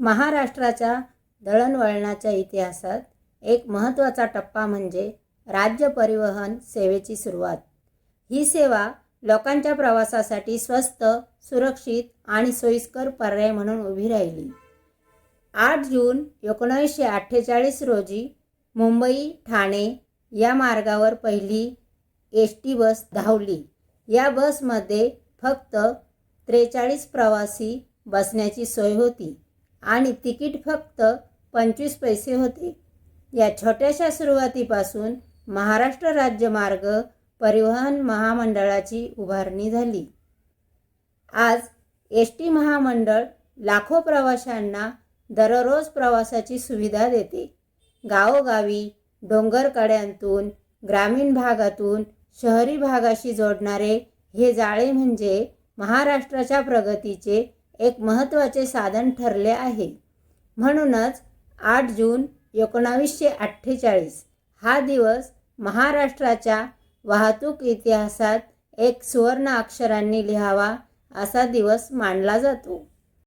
महाराष्ट्राच्या दळणवळणाच्या इतिहासात एक महत्त्वाचा टप्पा म्हणजे राज्य परिवहन सेवेची सुरुवात. ही सेवा लोकांच्या प्रवासासाठी स्वस्त सुरक्षित आणि सोयीस्कर पर्याय म्हणून उभी राहिली. आठ जून एकोणावीसशे अठ्ठेचाळीस रोजी मुंबई ठाणे या मार्गावर पहिली एस टी बस धावली. या बसमध्ये फक्त त्रेचाळीस प्रवासी बसण्याची सोय होती. आणि तिकीट फक्त पंचवीस पैसे होते. या छोट्याशा सुरुवातीपासून महाराष्ट्र राज्य मार्ग परिवहन महामंडळाची उभारणी झाली. आज एस टी महामंडळ लाखो प्रवाशांना दररोज प्रवासाची सुविधा देते. गावोगावी डोंगरकड्यांतून ग्रामीण भागातून शहरी भागाशी जोडणारे हे जाळे म्हणजे महाराष्ट्राच्या प्रगतीचे एक महत्त्वाचे साधन ठरले आहे. म्हणूनच आठ जून एकोणावीसशे अठ्ठेचाळीस हा दिवस महाराष्ट्राच्या वाहतूक इतिहासात एक सुवर्ण अक्षरांनी लिहावा असा दिवस मानला जातो.